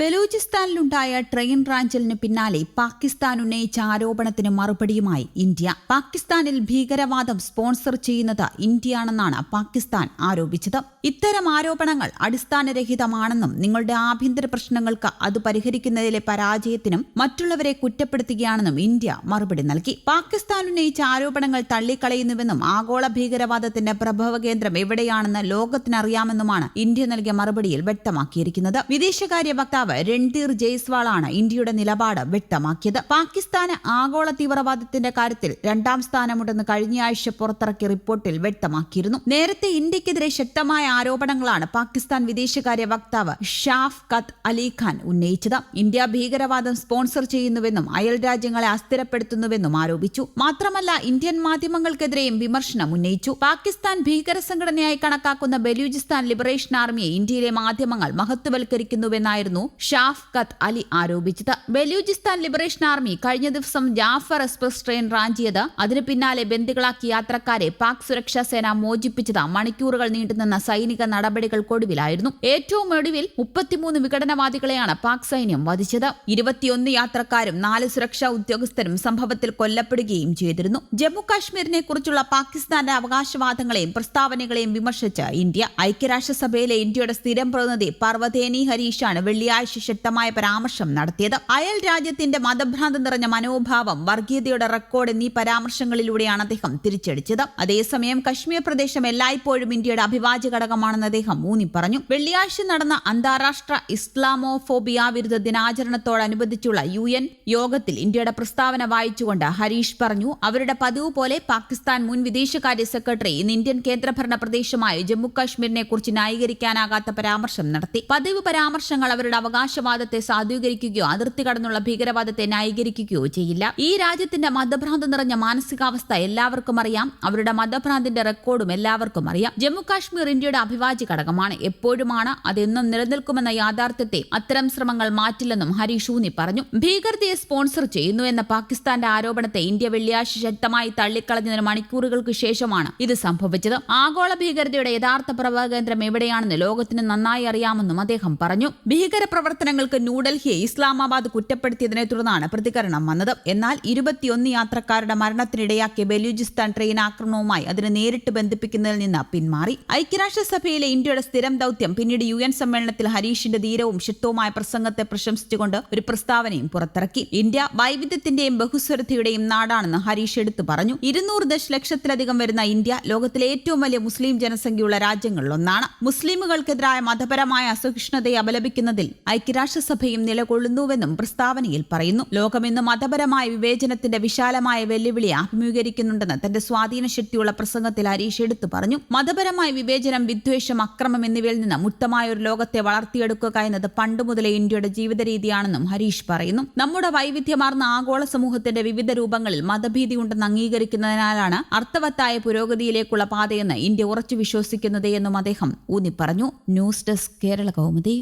ബലൂചിസ്ഥാനിലുണ്ടായ train റാഞ്ചലിന് പിന്നാലെ പാകിസ്ഥാൻ ഉന്നയിച്ച ആരോപണത്തിന് മറുപടിയുമായി ഇന്ത്യ. പാകിസ്ഥാനിൽ ഭീകരവാദം സ്പോൺസർ ചെയ്യുന്നത് ഇന്ത്യയാണെന്നാണ് പാകിസ്ഥാൻ ആരോപിച്ചത്. ഇത്തരം ആരോപണങ്ങൾ അടിസ്ഥാനരഹിതമാണെന്നും നിങ്ങളുടെ ആഭ്യന്തര പ്രശ്നങ്ങൾക്ക് അത് പരിഹരിക്കുന്നതിലെ പരാജയത്തിനും മറ്റുള്ളവരെ കുറ്റപ്പെടുത്തുകയാണെന്നും ഇന്ത്യ മറുപടി നൽകി. പാകിസ്ഥാൻ ഉന്നയിച്ച ആരോപണങ്ങൾ തള്ളിക്കളയുന്നുവെന്നും ആഗോള ഭീകരവാദത്തിന്റെ പ്രഭവ കേന്ദ്രം എവിടെയാണെന്ന് ലോകത്തിനറിയാമെന്നുമാണ് ഇന്ത്യ നൽകിയ മറുപടിയിൽ വ്യക്തമാക്കിയിരിക്കുന്നത്. വിദേശകാര്യ വക്താവ് രൺധീർ ജയ്സ്വാളാണ് ഇന്ത്യയുടെ നിലപാട് വ്യക്തമാക്കിയത്. പാകിസ്ഥാന് ആഗോള തീവ്രവാദത്തിന്റെ കാര്യത്തിൽ രണ്ടാം സ്ഥാനമുണ്ടെന്ന് കഴിഞ്ഞയാഴ്ച പുറത്തിറക്കിയ റിപ്പോർട്ടിൽ വ്യക്തമാക്കിയിരുന്നു. നേരത്തെ ഇന്ത്യക്കെതിരെ ശക്തമായ ആരോപണങ്ങളാണ് പാകിസ്ഥാൻ വിദേശകാര്യ വക്താവ് ഷാഫ് കത്ത് അലിഖാൻ ഉന്നയിച്ചത്. ഇന്ത്യ ഭീകരവാദം സ്പോൺസർ ചെയ്യുന്നുവെന്നും അയൽ രാജ്യങ്ങളെ അസ്ഥിരപ്പെടുത്തുന്നുവെന്നും ആരോപിച്ചു. മാത്രമല്ല ഇന്ത്യൻ മാധ്യമങ്ങൾക്കെതിരെയും വിമർശനം ഉന്നയിച്ചു. പാകിസ്ഥാൻ ഭീകര സംഘടനയായി കണക്കാക്കുന്ന ബലൂചിസ്ഥാൻ ലിബറേഷൻ ആർമിയെ ഇന്ത്യയിലെ മാധ്യമങ്ങൾ മഹത്വവൽക്കരിക്കുന്നുവെന്നായിരുന്നു ഷാഫ് കത്ത് അലി ആരോപിച്ചത്. ബലൂചിസ്ഥാൻ ലിബറേഷൻ ആർമി കഴിഞ്ഞ ദിവസം ജാഫർ എക്സ്പ്രസ് ട്രെയിൻ റാഞ്ചിയത് അതിനു പിന്നാലെ ബന്ദികളാക്കി യാത്രക്കാരെ പാക് സുരക്ഷാ സേന മോചിപ്പിച്ചത് മണിക്കൂറുകൾ നീണ്ടുനിന്ന സൈനിക നടപടികൾക്കൊടുവിലായിരുന്നു ഏറ്റവും ഒടുവിൽ മുപ്പത്തിമൂന്ന് വിഘടനവാദികളെയാണ് പാക് സൈന്യം വധിച്ചത്. ഇരുപത്തിയൊന്ന് യാത്രക്കാരും നാല് സുരക്ഷാ ഉദ്യോഗസ്ഥരും സംഭവത്തിൽ കൊല്ലപ്പെടുകയും ചെയ്തിരുന്നു. ജമ്മു കാശ്മീരിനെ കുറിച്ചുള്ള പാകിസ്ഥാന്റെ അവകാശവാദങ്ങളെയും പ്രസ്താവനകളെയും വിമർശിച്ച് ഇന്ത്യ ഐക്യരാഷ്ട്രസഭയിലെ ഇന്ത്യയുടെ സ്ഥിരം പ്രതിനിധി പർവതേനി ഹരീഷാണ് വെള്ളിയാഴ്ച ശക്തമായ പരാമർശം നടത്തിയത്. അയൽ രാജ്യത്തിന്റെ മതഭ്രാന്ത് നിറഞ്ഞ മനോഭാവം വർഗീയതയുടെ റെക്കോർഡ് എന്നീ പരാമർശങ്ങളിലൂടെയാണ് അദ്ദേഹം തിരിച്ചടിച്ചത്. അതേസമയം കശ്മീർ പ്രദേശം എല്ലായ്പ്പോഴും ഇന്ത്യയുടെ അഭിവാജ്യ ഘടകമാണെന്ന് അദ്ദേഹം ഊന്നി പറഞ്ഞു വെള്ളിയാഴ്ച നടന്ന അന്താരാഷ്ട്ര ഇസ്ലാമോഫോബിയ വിരുദ്ധ ദിനാചരണത്തോടനുബന്ധിച്ചുള്ള യു എൻ യോഗത്തിൽ ഇന്ത്യയുടെ പ്രസ്താവന വായിച്ചുകൊണ്ട് ഹരീഷ് പറഞ്ഞു അവരുടെ പതിവ് പോലെ പാകിസ്ഥാൻ മുൻ വിദേശകാര്യ സെക്രട്ടറി ഇന്ന് ഇന്ത്യൻ കേന്ദ്രഭരണ പ്രദേശമായ ജമ്മു കാശ്മീരിനെ കുറിച്ച് ന്യായീകരിക്കാനാകാത്ത പരാമർശം നടത്തി. പതിവ് പരാമർശങ്ങൾ അവരുടെ അവകാശവാദത്തെ സാധൂകരിക്കുകയോ അതിർത്തി കടന്നുള്ള ഭീകരവാദത്തെ ന്യായീകരിക്കുകയോ ചെയ്യില്ല. ഈ രാജ്യത്തിന്റെ മതഭ്രാന്ത് നിറഞ്ഞ മാനസികാവസ്ഥ എല്ലാവർക്കും അറിയാം. അവരുടെ മതഭ്രാന്തിന്റെ റെക്കോർഡും എല്ലാവർക്കും അറിയാം. ജമ്മു കാശ്മീർ ഇന്ത്യയുടെ അഭിവാജ്യ ഘടകമാണ്. എപ്പോഴുമാണ് അതെന്നും നിലനിൽക്കുമെന്ന യാഥാർത്ഥ്യത്തെ അത്തരം ശ്രമങ്ങൾ മാറ്റില്ലെന്നും ഹരീഷ് ഊന്നി പറഞ്ഞു. ഭീകരതയെ സ്പോൺസർ ചെയ്യുന്നു എന്ന പാകിസ്ഥാന്റെ ആരോപണത്തെ ഇന്ത്യ വെള്ളിയാഴ്ച ശക്തമായി തള്ളിക്കളഞ്ഞതിന് മണിക്കൂറുകൾക്ക് ശേഷമാണ് ഇത് സംഭവിച്ചത്. ആഗോള ഭീകരതയുടെ യഥാർത്ഥ പ്രഭാകേന്ദ്രം എവിടെയാണെന്ന് ലോകത്തിന് നന്നായി അറിയാമെന്നും അദ്ദേഹം പറഞ്ഞു. ഭീകര പ്രവർത്തനങ്ങൾക്ക് ന്യൂഡൽഹിയെ ഇസ്ലാമാബാദ് കുറ്റപ്പെടുത്തിയതിനെ തുടർന്നാണ് പ്രതികരണം വന്നത്. എന്നാൽ ഇരുപത്തിയൊന്ന് യാത്രക്കാരുടെ മരണത്തിനിടയാക്കിയ ബലൂചിസ്ഥാൻ ട്രെയിൻ ആക്രമണവുമായി അതിനെ നേരിട്ട് ബന്ധിപ്പിക്കുന്നതിൽ നിന്ന് പിന്മാറി. ഐക്യരാഷ്ട്രസഭയിലെ ഇന്ത്യയുടെ സ്ഥിരം ദൌത്യം പിന്നീട് യു എൻ സമ്മേളനത്തിൽ ഹരീഷിന്റെ ധീരവും ശക്തവുമായ പ്രസംഗത്തെ പ്രശംസിച്ചുകൊണ്ട് ഒരു പ്രസ്താവനയും പുറത്തിറക്കി. ഇന്ത്യ വൈവിധ്യത്തിന്റെയും ബഹുസ്വരതയുടെയും നാടാണെന്ന് ഹരീഷ് എടുത്തു പറഞ്ഞു. ഇരുന്നൂറ് ദശലക്ഷത്തിലധികം വരുന്ന ഇന്ത്യ ലോകത്തിലെ ഏറ്റവും വലിയ മുസ്ലിം ജനസംഖ്യയുള്ള രാജ്യങ്ങളിലൊന്നാണ്. മുസ്ലിമുകൾക്കെതിരായ മതപരമായ അസഹിഷ്ണുതയെ അപലപിക്കുന്നതിൽ ഐക്യരാഷ്ട്രസഭയും നിലകൊള്ളുന്നുവെന്നും പ്രസ്താവനയിൽ പറയുന്നു. ലോകമെന്നും മതപരമായ വിവേചനത്തിന്റെ വിശാലമായ വെല്ലുവിളി അഭിമുഖീകരിക്കുന്നുണ്ടെന്ന് തന്റെ സ്വാധീന ശക്തിയുള്ള പ്രസംഗത്തിൽ ഹരീഷ് എടുത്തു പറഞ്ഞു. മതപരമായ വിവേചനം വിദ്വേഷം അക്രമം എന്നിവയിൽ നിന്ന് മുക്തമായ ഒരു ലോകത്തെ വളർത്തിയെടുക്കുക എന്നത് പണ്ട് മുതലേ ഇന്ത്യയുടെ ജീവിത രീതിയാണെന്നും ഹരീഷ് പറയുന്നു. നമ്മുടെ വൈവിധ്യമാർന്ന ആഗോള സമൂഹത്തിന്റെ വിവിധ രൂപങ്ങളിൽ മതഭീതി ഉണ്ടെന്ന് അംഗീകരിക്കുന്നതിനാലാണ് അർത്ഥവത്തായ പുരോഗതിയിലേക്കുള്ള പാതയെന്ന് ഇന്ത്യ ഉറച്ചു വിശ്വസിക്കുന്നത് എന്നും അദ്ദേഹം ഊന്നിപ്പറഞ്ഞു. News desk Kerala Kaumudi.